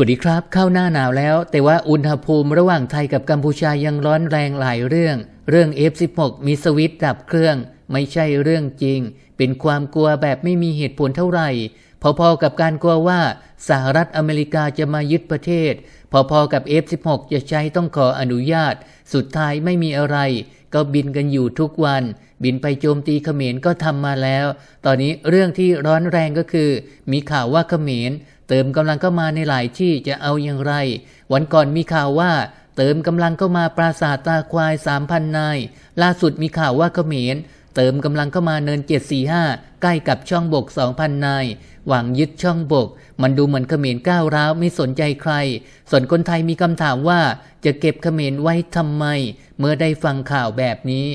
วัสดีครับ เข้าหน้าหนาวแล้ว แต่ว่าอุณหภูมิระหว่างไทยกับกัมพูชายังร้อนแรงหลายเรื่อง เรื่อง F16 มีสวิตดับเครื่อง ไม่ใช่เรื่องจริง เป็นความกลัวแบบไม่มีเหตุผลเท่าไหร่พอๆกับการกลัวว่าสหรัฐอเมริกาจะมายึดประเทศ พอๆกับ F16 จะใช้ต้องขออนุญาต สุดท้ายไม่มีอะไร ก็บินกันอยู่ทุกวัน บินไปโจมตีเขมรก็ทำมาแล้ว ตอนนี้เรื่องที่ร้อนแรงก็คือ มีข่าวว่าเขมร เติมกำลังเข้ามาในหลายที่จะเอาอย่างไร วันก่อนมีข่าวว่า เติมกำลังเข้ามาปราสาทตาควายสามพันนาย ล่าสุดมีข่าวว่าเขมร เติมกำลังเข้ามาเนิน745ใกล้กับช่องบก2,000นาย หวังยึดช่องบก มันดูเหมือนเขมรก้าวร้าวไม่สนใจใคร ส่วนคนไทยมีคำถามว่าจะเก็บเขมรไว้ทำไม เมื่อได้ฟังข่าวแบบนี้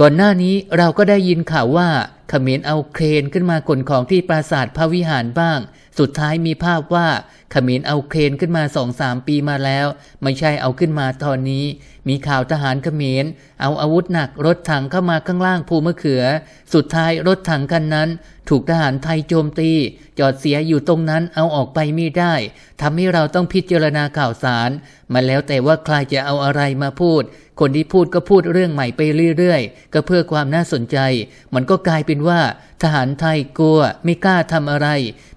ก่อนหน้านี้เราก็ได้ยินข่าวว่า เขมรเอาเครนขึ้นมาขนของที่ปราสาทพระวิหารบ้าง สุดท้ายมีภาพว่าขมรเอาเครนขึ้นมาสองสามปีมาแล้ว ไม่ใช่เอาขึ้นมาตอนนี้ มีข่าวทหารขมรเอาอาวุธหนักรถถังเข้ามาข้างล่างภูมะเขือ สุดท้ายรถถังคันนั้น ถูกทหารไทยโจมตี จอดเสียอยู่ตรงนั้นเอาออกไปไม่ได้ทำให้เราต้องพิจารณาข่าวสาร มาแล้วแต่ว่าใครจะเอาอะไรมาพูด คนที่พูดก็พูดเรื่องใหม่ไปเรื่อยๆ ก็เพื่อความน่าสนใจ มันก็กลายเป็นว่า ทหารไทยกลัวไม่กล้าทำอะไร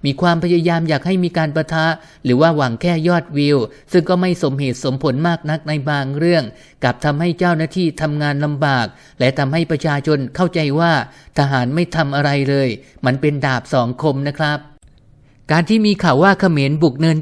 มีความพยยายามอยากให้มีการประทะ หรือว่าหวังแค่ยอดวิว ซึ่งก็ไม่สมเหตุสมผลมากนักในบางเรื่อง กับทำให้เจ้าหน้าที่ทำงานลำบาก และทำให้ประชาชนเข้าใจว่า ทหารไม่ทำอะไรเลย มันเป็นดาบสองคมนะครับการที่มีข่าวว่าเขมรบุกเนิน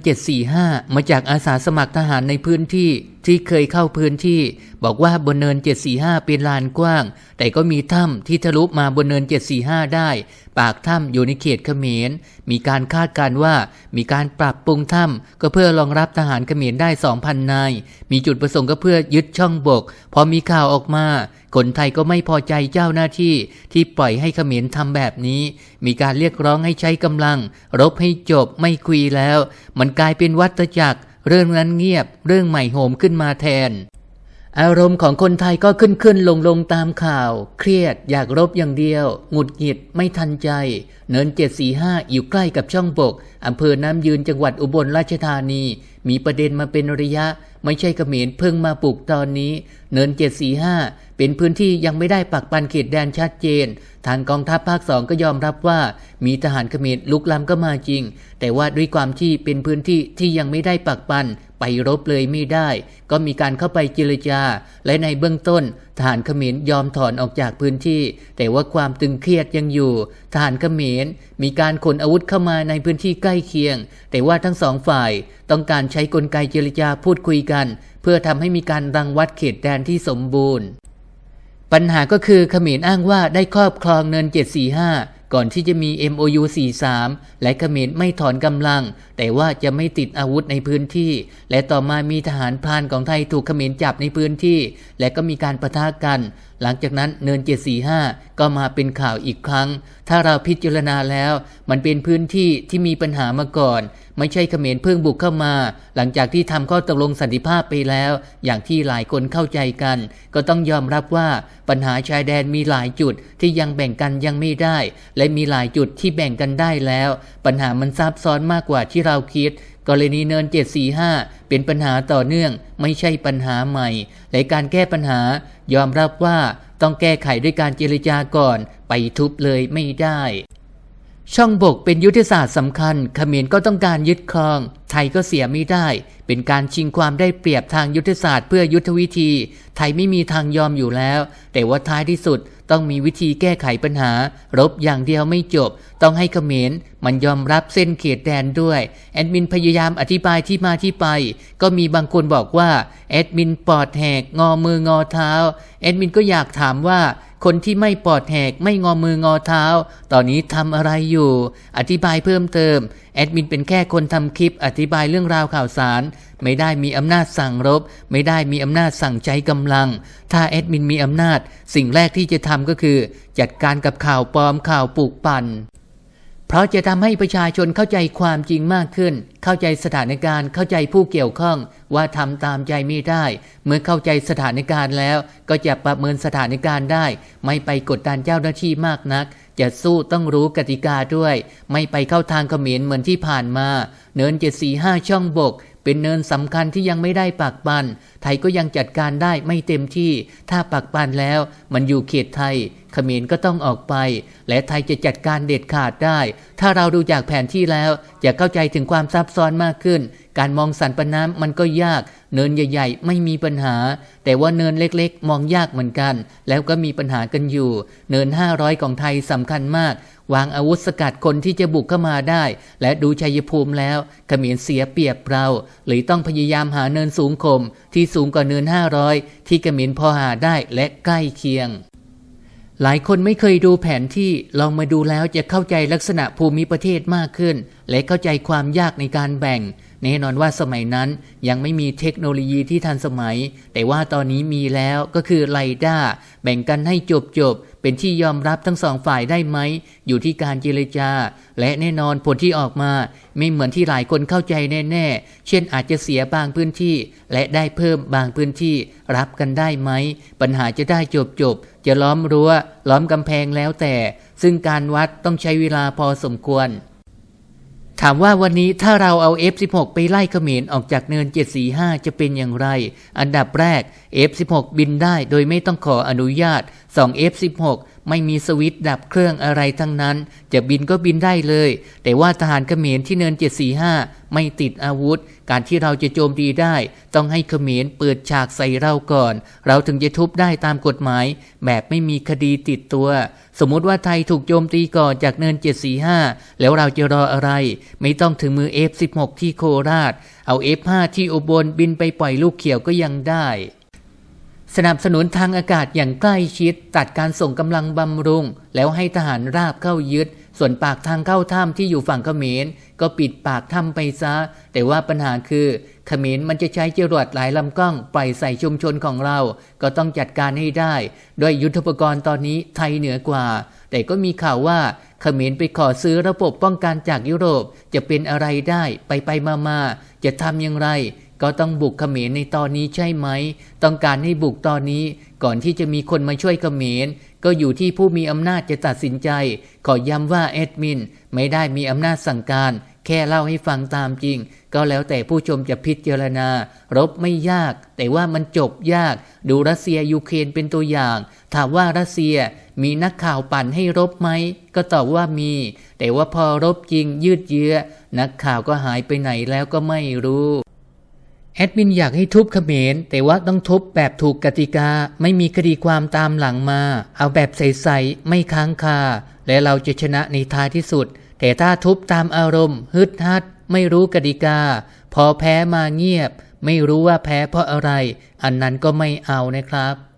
745 มาจากอาสาสมัครทหารในพื้นที่ที่เคยเข้าพื้นที่บอกว่าบนเนิน 745 เป็นลานกว้าง แต่ก็มีถ้ำที่ทะลุมาบนเนิน 745 ได้ ปากถ้ำอยู่ในเขตเขมร มีการคาดการว่ามีการปรับปรุงถ้ำก็เพื่อรองรับทหารเขมรได้ 2,000 นาย มีจุดประสงค์ก็เพื่อยึดช่องบก พอมีข่าวออกมาคนไทยก็ไม่พอใจเจ้าหน้าที่ที่ปล่อยให้เขมรทำแบบนี้ มีการเรียกร้องให้ใช้กำลัง รบให้จบไม่คุยแล้ว มันกลายเป็นวัฏจักร เรื่องนั้นเงียบเรื่องใหม่โหมขึ้นมาแทน อารมณ์ของคนไทยก็ขึ้นขึ้นลงลงตามข่าว เครียดอยากรบอย่างเดียว หงุดหงิดไม่ทันใจ เนินเจ็ดสี่ห้าอยู่ใกล้กับช่องบกอำเภอน้ำยืนจังหวัดอุบลราชธานี มีประเด็นมาเป็นระยะ ไม่ใช่เขมรเพิ่งมาปลูกตอนนี้ เนิน 745 เป็นพื้นที่ยังไม่ได้ปักปันเขตแดนชัดเจน ทางกองทัพภาคสองก็ยอมรับว่า มีทหารเขมรลุกล้ำก็มาจริง แต่ว่าด้วยความที่เป็นพื้นที่ที่ยังไม่ได้ปักปันไปรบเลยไม่ได้ ก็มีการเข้าไปเจรจา และในเบื้องต้น ทหารเขมรยอมถอนออกจากพื้นที่ แต่ว่าความตึงเครียดยังอยู่ ทหารเขมรมีการขนอาวุธเข้ามาในพื้นที่ใกล้เคียง แต่ว่าทั้งสองฝ่ายต้องการใช้กลไกเจรจาพูดคุยกัน เพื่อทำให้มีการรังวัดเขตแดนที่สมบูรณ์ ปัญหาก็คือเขมรอ้างว่าได้ครอบครองเนิน 745 ก่อนที่จะมี MOU 43 และเขมรไม่ถอนกำลัง แต่ว่าจะไม่ติดอาวุธในพื้นที่ และต่อมามีทหารพรานของไทยถูกเขมรจับในพื้นที่ และก็มีการประทะกัน หลังจากนั้นเนิน 745 ก็มาเป็นข่าวอีกครั้ง ถ้าเราพิจารณาแล้ว มันเป็นพื้นที่ที่มีปัญหามาก่อน ไม่ใช่เขมรเพิ่งบุกเข้ามา หลังจากที่ทำข้อตกลงสันติภาพไปแล้ว อย่างที่หลายคนเข้าใจกัน ก็ต้องยอมรับว่าปัญหาชายแดนมีหลายจุดที่ยังแบ่งกันยังไม่ได้ และมีหลายจุดที่แบ่งกันได้แล้ว ปัญหามันซับซ้อนมากกว่าที่เราคิดกรณีเนิน 745 เป็นปัญหาต่อเนื่องไม่ใช่ปัญหาใหม่ และการแก้ปัญหายอมรับว่าต้องแก้ไขด้วยการเจรจาก่อน ไปทุบเลยไม่ได้ ช่องบกเป็นยุทธศาสตร์สำคัญเขมรก็ต้องการยึดครอง ไทยก็เสียไม่ได้ เป็นการชิงความได้เปรียบทางยุทธศาสตร์เพื่อยุทธวิธี ไทยไม่มีทางยอมอยู่แล้ว แต่ว่าท้ายที่สุดต้องมีวิธีแก้ไขปัญหา รบอย่างเดียวไม่จบ ต้องให้เขมรมันยอมรับเส้นเขตแดนด้วย แอดมินพยายามอธิบายที่มาที่ไป ก็มีบางคนบอกว่าแอดมินปอดแหกงอมืองอเท้า แอดมินก็อยากถามว่า คนที่ไม่ปอดแหกไม่งอมืองอเท้า ตอนนี้ทำอะไรอยู่ อธิบายเพิ่มเติม แอดมินเป็นแค่คนทำคลิป อธิบายเรื่องราวข่าวสาร ไม่ได้มีอำนาจสั่งรบ ไม่ได้มีอำนาจสั่งใจกำลัง ถ้าแอดมินมีอำนาจ สิ่งแรกที่จะทำก็คือ จัดการกับข่าวปลอมข่าวปลูกปั่น เพราะจะทำให้ประชาชนเข้าใจความจริงมากขึ้น เข้าใจสถานการณ์ เข้าใจผู้เกี่ยวข้อง ว่าทำตามใจไม่ได้ เมื่อเข้าใจสถานการณ์แล้ว ก็จะประเมินสถานการณ์ได้ ไม่ไปกดดันเจ้าหน้าที่มากนัก จะสู้ต้องรู้กติกาด้วย ไม่ไปเข้าทางเขมรเหมือนที่ผ่านมา เนินเจ็ดสี่ห้าช่องบก เป็นเนินสำคัญที่ยังไม่ได้ปักปัน ไทยก็ยังจัดการได้ไม่เต็มที่ ถ้าปักปันแล้ว มันอยู่เขตไทยเขมรก็ต้องออกไป และไทยจะจัดการเด็ดขาดได้ ถ้าเราดูจากแผนที่แล้วจะเข้าใจถึงความซับซ้อนมากขึ้น การมองสันปน้ำมันก็ยาก เนินใหญ่ ๆ ไม่มีปัญหา แต่ว่าเนินเล็กๆ มองยากเหมือนกัน แล้วก็มีปัญหากันอยู่ เนิน 500 ของไทยสำคัญมาก วางอาวุธสกัดคนที่จะบุกเข้ามาได้ และดูชัยภูมิแล้วเขมรเสียเปรียบเราเลยต้องพยายามหาเนินสูงข่มที่สูงกว่าเนิน 500 ที่เขมรพอหาได้และใกล้เคียง หลายคนไม่เคยดูแผนที่ลองมาดูแล้วจะเข้าใจลักษณะภูมิประเทศมากขึ้น และเข้าใจความยากในการแบ่ง แน่นอนว่าสมัยนั้นยังไม่มีเทคโนโลยีที่ทันสมัย แต่ว่าตอนนี้มีแล้วก็คือไลด้าแบ่งกันให้จบจบเป็นที่ยอมรับทั้งสองฝ่ายได้ไหม อยู่ที่การเจรจา และแน่นอนผลที่ออกมา ไม่เหมือนที่หลายคนเข้าใจแน่ๆ เช่นอาจจะเสียบางพื้นที่ และได้เพิ่มบางพื้นที่รับกันได้ไหม ปัญหาจะได้จบจบจะล้อมรั้ว ล้อมกำแพงแล้วแต่ ซึ่งการวัดต้องใช้เวลาพอสมควร ถามว่าวันนี้ถ้าเราเอา F16 ไปไล่เขมรออกจากเนิน 745 จะเป็นอย่างไร อันดับแรก F16 บินได้โดยไม่ต้องขออนุญาต 2 F16 ไม่มีสวิตดับเครื่องอะไรทั้งนั้น จะบินก็บินได้เลย แต่ว่าทหารเขมรที่เนิน 745 ไม่ติดอาวุธ การที่เราจะโจมตีได้ ต้องให้เขมรเปิดฉากใส่เราก่อน เราถึงจะทุบได้ตามกฎหมาย แบบไม่มีคดีติดตัว สมมุติว่าไทยถูกโจมตีก่อนจากเนิน 745 แล้วเราจะรออะไร ไม่ต้องถึงมือ F16 ที่โคราช เอา F5 ที่อุบลบินไปปล่อยลูกเขียวก็ยังได้ สนับสนุนทางอากาศอย่างใกล้ชิด ตัดการส่งกำลังบำรุง แล้วให้ทหารราบเข้ายึด ส่วนปากทางเข้าถ้ำที่อยู่ฝั่งเขมร ก็ปิดปากถ้ำไปซะ แต่ว่าปัญหาคือเขมรมันจะใช้จรวดหลายลำกล้องปล่อยใส่ชุมชนของเรา ก็ต้องจัดการให้ได้ ด้วยยุทธปกรณ์ตอนนี้ไทยเหนือกว่า แต่ก็มีข่าวว่าเขมรไปขอซื้อระบบป้องกันจากยุโรป จะเป็นอะไรได้ไปไปมามาๆจะทำอย่างไร ก็ต้องบุกเขมรในตอนนี้ใช่ไหม ต้องการให้บุกตอนนี้ ก่อนที่จะมีคนมาช่วยเขมร ก็อยู่ที่ผู้มีอำนาจจะตัดสินใจ ขอย้ำว่าแอดมิน ไม่ได้มีอำนาจสั่งการ แค่เล่าให้ฟังตามจริง ก็แล้วแต่ผู้ชมจะพิจารณา รบไม่ยาก แต่ว่ามันจบยาก ดูรัสเซียยูเครนเป็นตัวอย่าง ถามว่ารัสเซียมีนักข่าวปั่นให้รบไหม ก็ตอบว่ามี แต่ว่าพอรบจริงยืดเยื้อ นักข่าวก็หายไปไหนแล้วก็ไม่รู้ แอดมินอยากให้ทุบเขมร แต่ว่าต้องทุบแบบถูกกติกา ไม่มีคดีความตามหลังมา เอาแบบใสๆไม่ค้างคา และเราจะชนะในท้ายที่สุด แต่ถ้าทุบตามอารมณ์ ฮึดฮัด ไม่รู้กติกา พอแพ้มาเงียบ ไม่รู้ว่าแพ้เพราะอะไร อันนั้นก็ไม่เอานะครับ